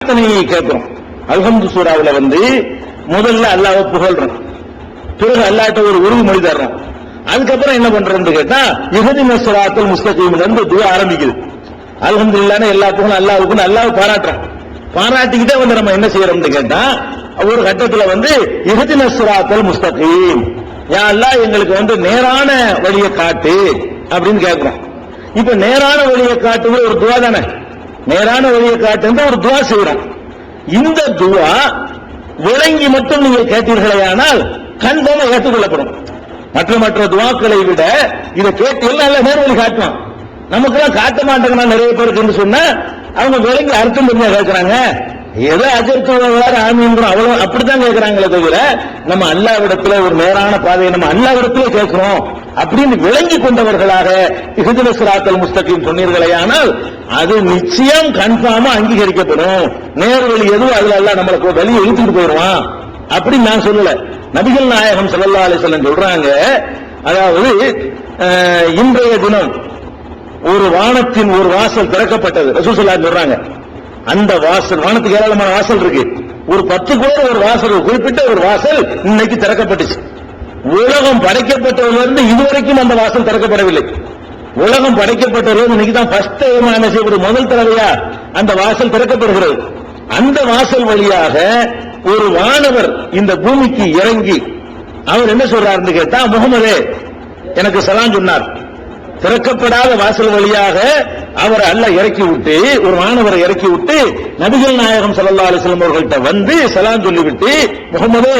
பிரார்த்தனையை கேட்கிறோம். அல்ஹம்து சூறாவில் வந்து முதல்ல அல்லாஹ் புகழ்றோம் பிறகு அல்லாட்ட ஒரு உறுதிமொழி தர்றோம் அதுக்கப்புறம் என்ன பண்றோம்னு கேட்டா இஹதின சிராத்தல் முஸ்தகீம்ல இருந்து துவா ஆரம்பிக்குது. அல்ஹம்துலில்லாஹ்னு எல்லா புகழும் அல்லாவுக்கும் அல்லாஹ் பாராட்டுறோம் பாராட்டிக்கிட்டே வந்து நம்ம என்ன செய்யறோம்னு கேட்டா ஒரு கட்டத்துல வந்து இஹதின சிராத்தல் முஸ்தகீம் யா அல்லாஹ் எங்களுக்கு வந்து நேரான வழியை காட்டு அப்படின்னு கேட்கிறோம். இப்ப நேரான வழியை காட்டுவது ஒரு துவா தானே? நேரான வழியை காட்டு ஒரு துவா செய்யறான். இந்த துவா விளங்கி மட்டும் நீங்கள் கேட்டீர்களேயானால் கன்ஃபார்மா ஏற்றுக்கொள்ளப்படும். மற்ற மற்ற துவாக்களை விட இதை கேட்டு எல்லாம் நல்ல நேர்வழி நமக்கு எல்லாம் காட்ட மாட்டேங்கிறான் நிறைய பேருக்கு என்று சொன்னா அவங்க விளங்கி அர்த்தம் பண்ணி கேட்கிறாங்க ஏதோ அஜர்த்துவார் ஆமீன்றோம் அவ்வளவு அப்படித்தான் கேட்கறாங்களே தவிர நம்ம அல்லாவிடத்துல ஒரு நேரான பாதையை நம்ம அல்லாவிடத்துல கேட்கிறோம் அப்படின்னு விளங்கி கொண்டவர்களாக இஹுதுல சிராத்தல் முஸ்தகின் சொன்னீர்களே ஆனால் அது நிச்சயம் கன்ஃபார்மா அங்கீகரிக்கப்படும். நேர்வழி எதுவும் அதுல எல்லாம் நம்மளுக்கு வெளியே இழுத்துட்டு போயிடுவான் அப்படின்னு நான் சொல்லல. நபிகள் நாயகம் சல்லா அலிசல்லம் சொல்றாங்க அதாவது இன்றைய தினம் ஒரு வானத்தின் ஒரு வாசல் திறக்கப்பட்டது. ரசூலுல்லாஹி சொல்றாங்க அந்த வாசல் வானத்துக்கு ஏராளமான வாசல் இருக்கு. ஒரு பத்து கோடி ஒரு வாசல் குறிப்பிட்ட ஒரு வாசல் இன்னைக்கு திறக்கப்பட்டுச்சு. உலகம் படைக்கப்பட்டதிலிருந்து இதுவரைக்கும் அந்த வாசல் திறக்கப்படவில்லை. உலகம் படைக்கப்பட்டதிலிருந்து இன்னைக்கு தான் ஃபர்ஸ்ட் டைம் என்ன செய்யப்படுது? முதல் தடவையா அந்த வாசல் திறக்கப்படுகிறது. அந்த வாசல் வழியாக ஒரு வானவர் இந்த பூமிக்கு இறங்கி அவர் என்ன சொல்றாருன்னு கேட்டா முகமதே எனக்கு சலாம் சொன்னார். திறக்கப்படாத வாசல் வழியாக அவர் அல்ல இறக்கி விட்டு ஒரு மாணவரை இறக்கி விட்டு நபிகள் நாயகம் சல்லா அலைஹி அவர்கள்ட்ட வந்து சலாம் சொல்லிவிட்டு முகமது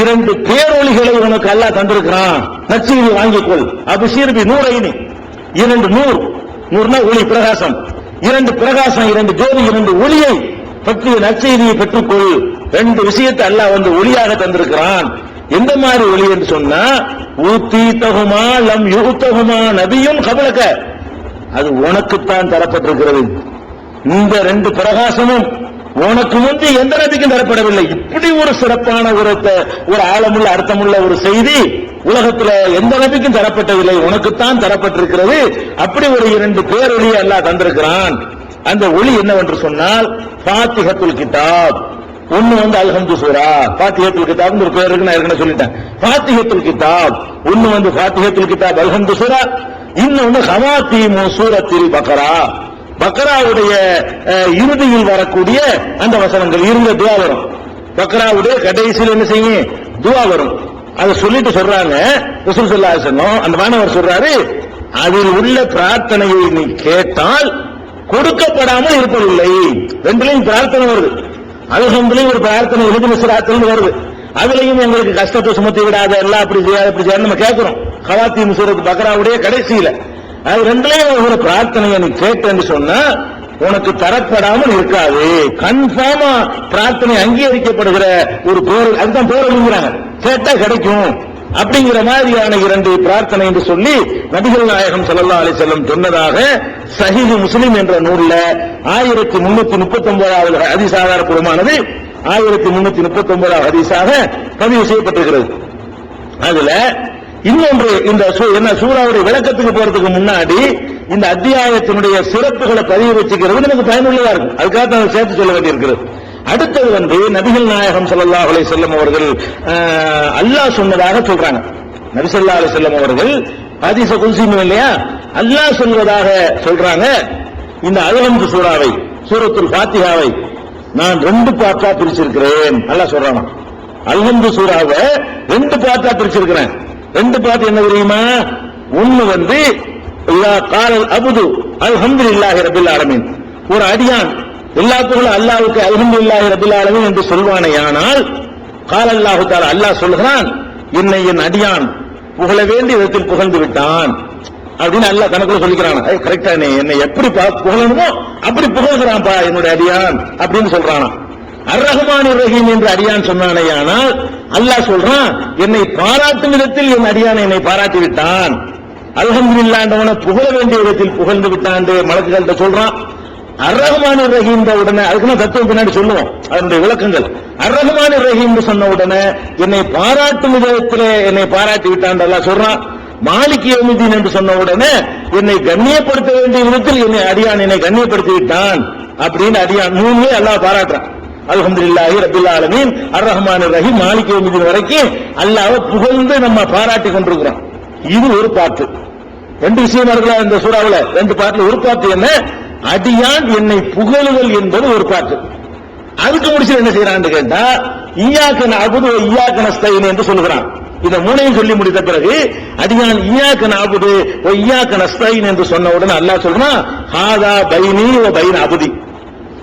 இரண்டு பேரொழிகளை உனக்கு அல்லா தந்திருக்கிறான். நச்சீரி வாங்கிக்கொள். அபிஷீர் பி நூரைனி. இரண்டு நூறு நூறுனா ஒளி பிரகாசம். இரண்டு பிரகாசம் இரண்டு ஜோதி இரண்டு ஒளியை பற்றி நற்செய்தியை பெற்றுக்கொள். ரெண்டு விஷயத்தை அல்லாஹ் வந்து ஒளியாக தந்திருக்கிறான். எந்த மாதிரி ஒளி என்று சொன்னா ஊத்தி தகுமா லம் யுகுத்தகுமா நபியும் கபலக்க அது உனக்குத்தான் தரப்பட்டிருக்கிறது. இந்த ரெண்டு பிரகாசமும் உனக்கு முந்தி எந்த நபிக்கும் தரப்படவில்லை. இப்படி ஒரு சிறப்பான ஒரு ஒரு ஆழமுள்ள அர்த்தமுள்ள ஒரு செய்தி உலகத்துல எந்த நபிக்கும் தரப்பட்டதில்லை. உனக்குத்தான் தரப்பட்டிருக்கிறது. அப்படி ஒரு இரண்டு பேரொழியை அல்லாஹ் தந்திருக்கிறான். அந்த ஒளி என்னவென்று சொன்னால் பாத்திகத்துல் கிதாப். ஒண்ணு வந்து அல்ஹம்து சூரா பாத்திகத்துல் கிதாப் ஒரு பேர் இருக்கு நான் ஏற்கனவே சொல்லிட்டேன். பாத்திகத்துல் கிதாப் ஒண்ணு வந்து பாத்திகத்துல் கிதாப் அல்ஹம்து சூரா இன்னொன்னு ஹவாத்தீமு சூரத்தில் பக்கரா பக்கராவுடைய இறுதியில் வரக்கூடிய அந்த வசனங்கள் இருந்த துவா வரும். பக்கராவுடைய கடைசியில் என்ன செய்யும்? துவா வரும். அதை சொல்லிட்டு சொல்றாங்க. ரசூல் அந்த மாணவர் சொல்றாரு அதில் உள்ள பிரார்த்தனையை நீ கேட்டால் கொடுக்கப்படாமல் இருப்பதில்லை. ரெண்டுலையும் பிரார்த்தனை வருது. அல்ஹம்துலில்லாஹ் ஒரு பிரார்த்தனை எழுதி மிஸ்ராத்தில் வருது. அதுலயும் எங்களுக்கு கஷ்டத்தை சுமத்தி விடாத எல்லாம் அப்படி செய்யாத அப்படி செய்யாது நம்ம கேட்கிறோம். கவாத்தி மிசுரத்து பக்ராவுடைய கடைசியில. அது ரெண்டுலயும் ஒரு பிரார்த்தனையை நீ கேட்டேன்னு சொன்னா உனக்கு தரப்படாமல் இருக்காது. கன்ஃபார்மா பிரார்த்தனை அங்கீகரிக்கப்படுகிற ஒரு போர் அதுதான் போர் கேட்டா கிடைக்கும். அப்படிங்கிற மாதிரியான இரண்டு பிரார்த்தனை என்று சொல்லி நபிகள் நாயகம் சல்லா அலி செல்லம் சொன்னதாக சஹீஹ் முஸ்லிம் என்ற நூல்ல ஆயிரத்தி முன்னூத்தி முப்பத்தி ஒன்பதாவது ஹதீஸ் ஆயிரத்தி முன்னூத்தி முப்பத்தி ஒன்பதாவது ஹதீஸாக பதிவு செய்யப்பட்டிருக்கிறது. அதுல இன்னொன்று இந்த என்ன சூறாவுடைய விளக்கத்துக்கு போறதுக்கு முன்னாடி இந்த அத்தியாயத்தினுடைய சிறப்புகளை பதிவு வச்சுக்கிறது நமக்கு பயனுள்ளதா இருக்கும். அதுக்காக அதை சேர்த்து சொல்ல வேண்டியிருக்கிறது. அடுத்தது வந்து நபிகள் நாயகம் சல்லா அலைஹி செல்லம் அவர்கள் ஆஹ், அல்லாஹ் சொன்னதாக சொல்றாங்க. நபிசல்லா ஸல்லல்லாஹு செல்லம் அவர்கள் ஹதீஸ குல்சியும் இல்லையா? அல்லாஹ் சொல்வதாக சொல்றாங்க. இந்த அல்ஹம்து சூறாவை சூரத்துல் பாத்திகாவை நான் ரெண்டு பாட்டா பிரிச்சிருக்கிறேன். நல்லா சொல்றானா? அல்ஹம்து சூறாவை ரெண்டு பாட்டா பிரிச்சிருக்கிறேன். ரெண்டு பாட்டு என்ன தெரியுமா? ஒண்ணு வந்து இதா காலல் அபுது அல்ஹம்துலில்லாஹி ரபில் ஆலமீன். ஒரு அடியான் எல்லா புகழும் அல்ஹம் அல்ஹம்துலில்லாஹி ரபில் என்று சொல்வானேயானால் கால அல்லாஹு தாலா அல்லாஹ் சொல்கிறான் என்னை என் அடியான் புகழ வேண்டிய விதத்தில் புகழ்ந்து விட்டான். அப்படின்னு அல்லாஹ் கணக்குல சொல்லிக்கிறான். கரெக்டா நீ என்னை எப்படி புகழணுமோ அப்படி புகழ்கிறான்பா என்னுடைய அடியான். அப்படின்னு சொல்றானா. அர் ரஹ்மான் ரஹீம் என்று அடியான் சொன்னானேயானால் அல்லாஹ் சொல்றான் என்னை பாராட்டும் விதத்தில் என் அடியான் என்னை பாராட்டி விட்டான். அல்ஹம்துலில்லாஹ்ன்றவனை புகழ வேண்டிய விதத்தில் புகழ்ந்து விட்டான் மலக்குகள்கிட்ட சொல்றான். அர் ரஹ்மான் ரஹீம் உடனே. அதுக்குன்னா தத்துவம் பின்னாடி சொல்லுவோம். அதனுடைய விளக்கங்கள். அர் ரஹ்மான் ரஹீம் சொன்ன உடனே என்னை பாராட்டும் விதத்தில் என்னை பாராட்டி விட்டான் சொல்றான். மாலிக் யௌமிதீன் என்று சொன்ன உடனே என்னை கண்ணியப்படுத்த வேண்டிய விதத்தில் என்னை அடியான் என்னை கண்ணியப்படுத்தி விட்டான் அப்படின்னு அடியான் மூணுமே அல்லாஹ் பாராட்டுறான். அல்ஹம்துலில்லாஹி ரபில் ஆலமீன். அர் ரஹ்மான் ரஹீம் மாலிக் யௌமிதீன் வரைக்கும் அல்லாஹ் புகழ்ந்து நம்ம பாராட்டி கொண்டிருக்கிறோம் இது ஒரு பாட்டு. ரெண்டு விஷயம் இருக்கலாம் இந்த சூறாவில்? ரெண்டு பாட்டுல ஒரு பாட்டு என்ன? அடியான் என்னை புகழுதல் என்பது ஒரு பாட்டு. அதுக்கு முடிச்சு என்ன செய்யறான்னு கேட்டா ஈயாக்கன அபுது ஈயாக்கன ஸ்தைன் என்று சொல்லுகிறான். இந்த மூணையும் சொல்லி முடித்த பிறகு அடியான் ஈயாக்கன அபுது ஈயாக்கன ஸ்தைன் என்று சொன்ன உடனே அல்லாஹ் சொல்றான் ஹாதா பைனி ஓ பைன் அபுதி.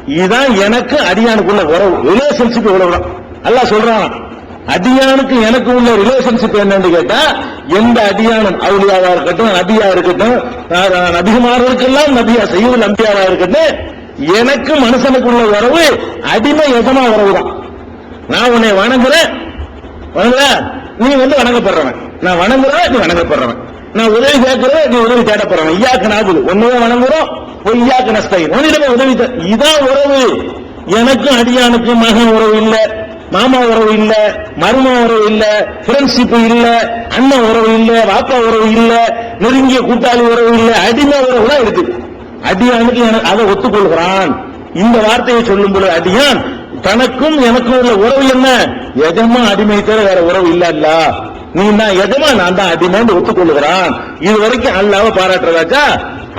இதுதான் எனக்கு அடியானுக்குள்ள உறவு ரிலேஷன்ஷிப் உறவுதான் அல்லாஹ் சொல்றான் அடியானுக்கு எனக்கு உள்ள ரிலேஷன்ஷிப் என்னன்னு கேட்டா எந்த அடியானும் அவுலியாவா இருக்கட்டும் நபியா இருக்கட்டும் அஹ் நபியா செய்வது நம்பியாவா இருக்கட்டும் எனக்கு மனுஷனுக்குள்ள உறவு அடிமை எதமா உறவு தான். நான் உன்னை வணங்குறேன். வணங்குற? நீ வந்து வணங்கப்படுறவன். நான் வணங்குறேன் நீ வணங்கப்படுறவன். நான் உதவி கேட்கிறேன் நீ உதவி தேடப்படுறவன். ஐயாக்கு நாகுது ஒண்ணுமே வணங்குறோம் பொய்யாக்கு நஷ்டம். உன்னிடமே உதவி இதான் உறவு. எனக்கும் அடியானுக்கும் மகன் உறவு இல்லை. மாமா உறவு இல்ல மரும உறவு இல்ல ஃப்ரெண்ட்ஷிப் இல்ல அண்ணன் உறவு இல்ல வாப்பா உறவு இல்ல நெருங்கிய கூட்டாளி உறவு இல்ல அடிமை உறவு தான் இருக்குது அடியானுக்கு எனக்கு அதை ஒத்துக்கொள்கிறான். இந்த வார்த்தையை சொல்லும் பொழுது அடியான் தனக்கும் எனக்கும் உள்ள உறவு என்ன? எஜமா அடிமை தவிர வேற உறவு இல்ல இல்ல நீ தான் எஜமா? நான் தான் அடிமைன்னு ஒத்துக்கொள்கிறான். இது வரைக்கும் அல்லாவ பாராட்டுறதாக்கா?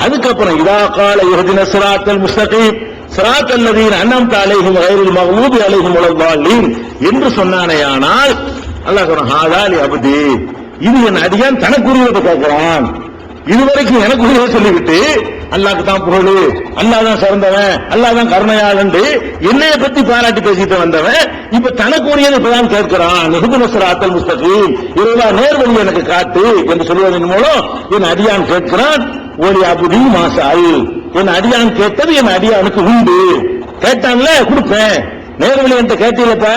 அதுக்கப்புறம் இதா கால யுஹதின சிராத்தல் முஸ்தகீம். சிராத் அல்லதீன் அன்னம் அலைஹிம் கைரில் மகலூபி அலைஹிம் உலகாலீன் என்று சொன்னானேயானால் அல்லாஹ் சொல்றான் ஹாதாலி அபதி. இது என் அடியான் தனக்குரியதை கேட்கிறான். இதுவரைக்கும் எனக்கு உரிய சொல்லிவிட்டு அல்லாக்கு தான் புகழ். அல்லா தான் சிறந்தவன். அல்லா தான் கருணையாளன் என்னைய பத்தி பாராட்டி பேசிட்டு வந்தவன். இப்ப தனக்கு உரியது இப்பதான் கேட்கிறான். நிகுதுன அத்தல் முஸ்தகீம். இறைவா நேர்வழி எனக்கு காட்டு என்று சொல்வதன் மூலம் என் அடியான் கேட்கிறான். ஒளி அபுதி மாசால் என் அடியான் கேட்டது என் அடியானுக்கு உண்டு. கேட்டான்ல கொடுப்பேன். நேர்வழி என்கிட்ட கேட்டீங்களப்பா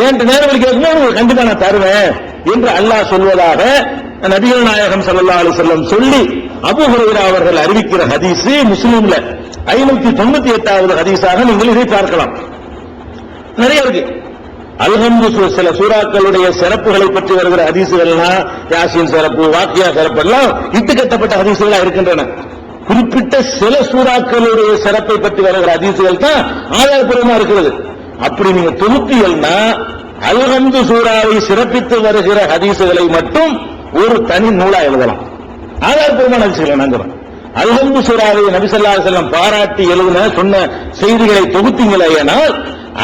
என்கிட்ட நேர்வழி கேட்கும்போது உங்களுக்கு கண்டிப்பா நான் தருவேன் என்று அல்லாஹ் சொல்வதாக நபிகள் நாயகம் சல்லா அலைஹி வஸல்லம் சொல்லி அபு ஹுரைரா அவர்கள் அறிவிக்கிற ஹதீஸ் முஸ்லீம்ல. ஐநூத்தி தொண்ணூத்தி எட்டாவது ஹதீஸாக நீங்கள் இதை பார்க்கலாம். நிறைய இருக்கு. அல்ஹம்து சில சூறாக்களுடைய சிறப்புகளை பற்றி வருகிற ஹதீசுகள்னா யாசின் சிறப்பு வாக்கியா சிறப்பு எல்லாம் இட்டு கட்டப்பட்ட ஹதீசுகளா இருக்கின்றன. குறிப்பிட்ட சில சூறாக்களுடைய சிறப்பை பற்றி வருகிற அதிசயங்கள் தான் ஆதாரப்பூர்வமா இருக்கிறது. அப்படி நீங்க தொகுத்தீங்கன்னா அல்ஹம்து சூறாவை சிறப்பித்து வருகிற ஹதீசுகளை மட்டும் ஒரு தனி நூலா எழுதலாம். ஆதாரப்பூர்வமான ஹதீசுகளை நாங்கிறோம் அல்ஹம்து சூறாவை நபிசல்லா செல்லம் பாராட்டி எழுதின சொன்ன செய்திகளை தொகுத்தீங்களே ஏனால்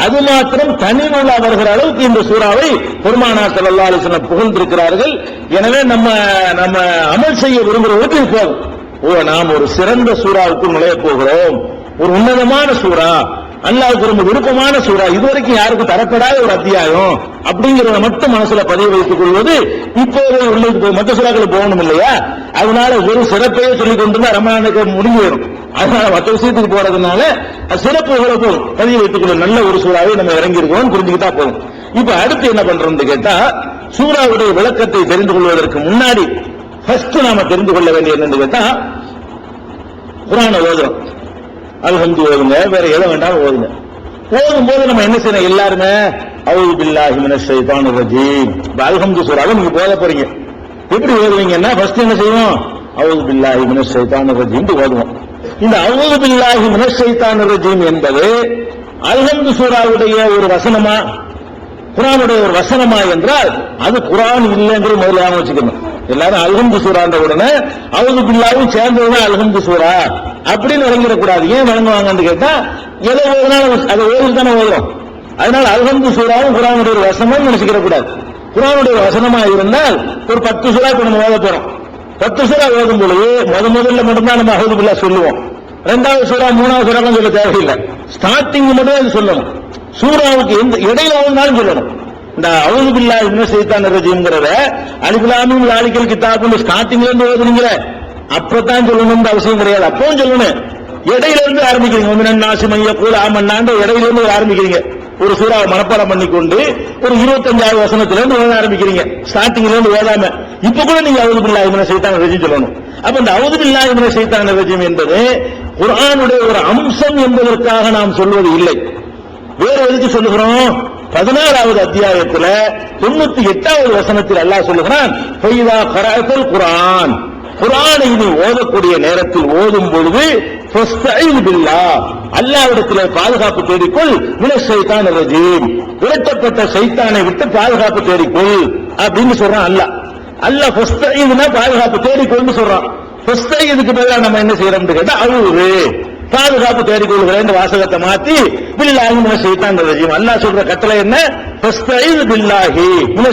அது மாத்திரம் தனி நூலா வருகிற அளவுக்கு இந்த சூறாவை பெருமானா செல்லா அலைஹி புகழ்ந்திருக்கிறார்கள். எனவே நம்ம நம்ம அமல் செய்ய விரும்புகிறவர்களுக்கு இது போதும். ஓ நாம் ஒரு சிறந்த சூறாவுக்கு நுழைய போகிறோம். ஒரு உன்னதமான சூறா. அல்லாவுக்கு ரொம்ப விருப்பமான சூறா. இதுவரைக்கும் யாருக்கும் தரப்படாத ஒரு அத்தியாயம் அப்படிங்கறத மட்டும் மனசுல பதிவு வைத்துக் கொள்வது இப்போது உள்ள மற்ற சூறாக்கள் போகணும் இல்லையா? அதனால ஒரு சிறப்பையே சொல்லிக் கொண்டு ரமணானுக்கு முடிஞ்சு வரும் அதனால மற்ற விஷயத்துக்கு போறதுனால சிறப்பு சிறப்புகளை போதும் பதிவு வைத்துக் கொள்ள நல்ல ஒரு சூறாவை நம்ம இறங்கிருக்கோம் புரிஞ்சுக்கிட்டா போதும். இப்ப அடுத்து என்ன பண்றோம்னு கேட்டா சூறாவுடைய விளக்கத்தை தெரிந்து கொள்வதற்கு முன்னாடி ஃபர்ஸ்ட் நாம தெரிந்து கொள்ள வேண்டியது என்னன்னு கேட்டா குரான ஓதுறோம். அல்ஹந்து ஓதுங்க வேற எதை வேண்டாம் ஓதுங்க. ஓதும் போது நம்ம என்ன செய்யணும்? எல்லாருமே அவுது பில்லாஹி மினஷ் ஷைத்தானிர் ரஜீம். இப்ப அல்ஹம்து சூறாவை நீங்க போத போறீங்க. எப்படி ஓதுவீங்கன்னா ஃபர்ஸ்ட் என்ன செய்வோம்? அவுது பில்லாஹி மினஷ் ஷைத்தானிர் ரஜீம் ஓதுவோம். இந்த அவுது பில்லாஹி மினஷ் ரஜீம் என்பது அல்ஹம்து சூறாவுடைய ஒரு வசனமா குரானுடைய ஒரு வசனமா என்றால் அது குரான் இல்லைங்கிற முதல்ல வச்சுக்கணும். எல்லாரும் அல்ஹம்து சூறான்ற உடனே அவுது பில்லாவும் சேர்ந்ததுதான் அல்ஹம்து சூறா அப்படின்னு வழங்கிடக்கூடாது. ஏன் வழங்குவாங்கன்னு கேட்டா எதை ஓதுனாலும் அதை ஓதி தானே ஓதுறோம். அதனால அல்ஹம்து சூறாவும் குரானுடைய ஒரு வசனமும் நினைச்சுக்கிற கூடாது. குரானுடைய வசனமா இருந்தால் ஒரு பத்து சூறா இப்ப நம்ம ஓத போறோம். பத்து சூறா ஓதும் பொழுது முத முதல்ல மட்டும்தான் நம்ம அகது பில்லா சொல்லுவோம். ரெண்டாவது சூறா மூணாவது சூறா சொல்ல தேவையில்லை. ஸ்டார்டிங் மட்டும் அது சொல்லணும். சூறாவுக்கு எந்த இடையில ஓதுனாலும் சொல்லணும். இந்த அவுது பில்லா என்ன செய்தான் ரஜிங்கிறத அலிபுலாமும் லாலிக்கல் கிதாபுன்னு ஸ்டார்டிங்ல இருந்து ஓதுனீங்கிற அப்பதான் சொல்லணும்னு அவசியம் கிடையாது. அப்பவும் சொல்லணும். இடையில இருந்து ஆரம்பிக்கிறீங்க. ஒன்று நாசி மைய கூட ஆமண்ணாண்ட இடையில இருந்து ஆரம்பிக்கிறீங்க. ஒரு சூறாவை மனப்பாடம் பண்ணிக்கொண்டு ஒரு இருபத்தஞ்சாவது வசனத்துல இருந்து ஓத ஆரம்பிக்கிறீங்க. ஸ்டார்டிங்ல இருந்து ஓதாம இப்ப கூட நீங்க அவது பில்லா இவனை செய்தான் ரஜி சொல்லணும். அப்ப இந்த அவது பில்லா இவனை செய்தான் ரஜிம் என்பது குரானுடைய ஒரு அம்சம் என்பதற்காக நாம் சொல்வது இல்லை. வேற எதுக்கு சொல்லுகிறோம்? பதினாறாவது அத்தியாயத்துல தொண்ணூத்தி எட்டாவது வசனத்தில் அல்லாஹ் சொல்லுகிறான் "ஃபைதா கரஅத்தல் குரான் குரானை நீ ஓதக்கூடிய நேரத்தில் ஓதும் பொழுது அல்லாவிடத்தில் பாதுகாப்பு தேடிக்கொள் வினசைத்தான் ரஜீம். விரட்டப்பட்ட சைத்தானை விட்டு பாதுகாப்பு தேடிக்கொள் அப்படின்னு சொல்றான் அல்லாஹ். அல்ல பாதுகாப்பு தேடிக்கொள்னு சொல்றான். இதுக்கு பதிலா நம்ம என்ன செய்யறோம்னு கேட்டா அழுவுது பாதுகாப்பு தேடிக்கொள்கிறேன் வாசகத்தை மாத்தி பில்லாஹி முன சைத்தான் ரஜீம். அல்லா சொல்ற கட்டளை என்ன? ஃபஸ்தஈன் பில்லாஹி மின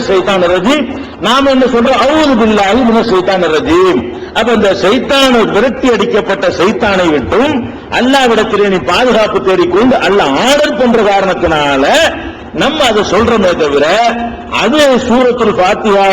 ரஜீம். நாம என்ன சொல்றோம்? அவுது பில்லாஹி முன சைத்தான் ரஜீம். அப்ப இந்த சைத்தான விரட்டி அடிக்கப்பட்ட சைத்தானை விட்டும் அல்லாவிடத்திலே நீ பாதுகாப்பு தேடிக்கொண்டு அல்லாஹ் ஆர்டர் பண்ற காரணத்தினால நம்ம அதை சொல்றோமே தவிர அது சூரத்தில் பாத்தியா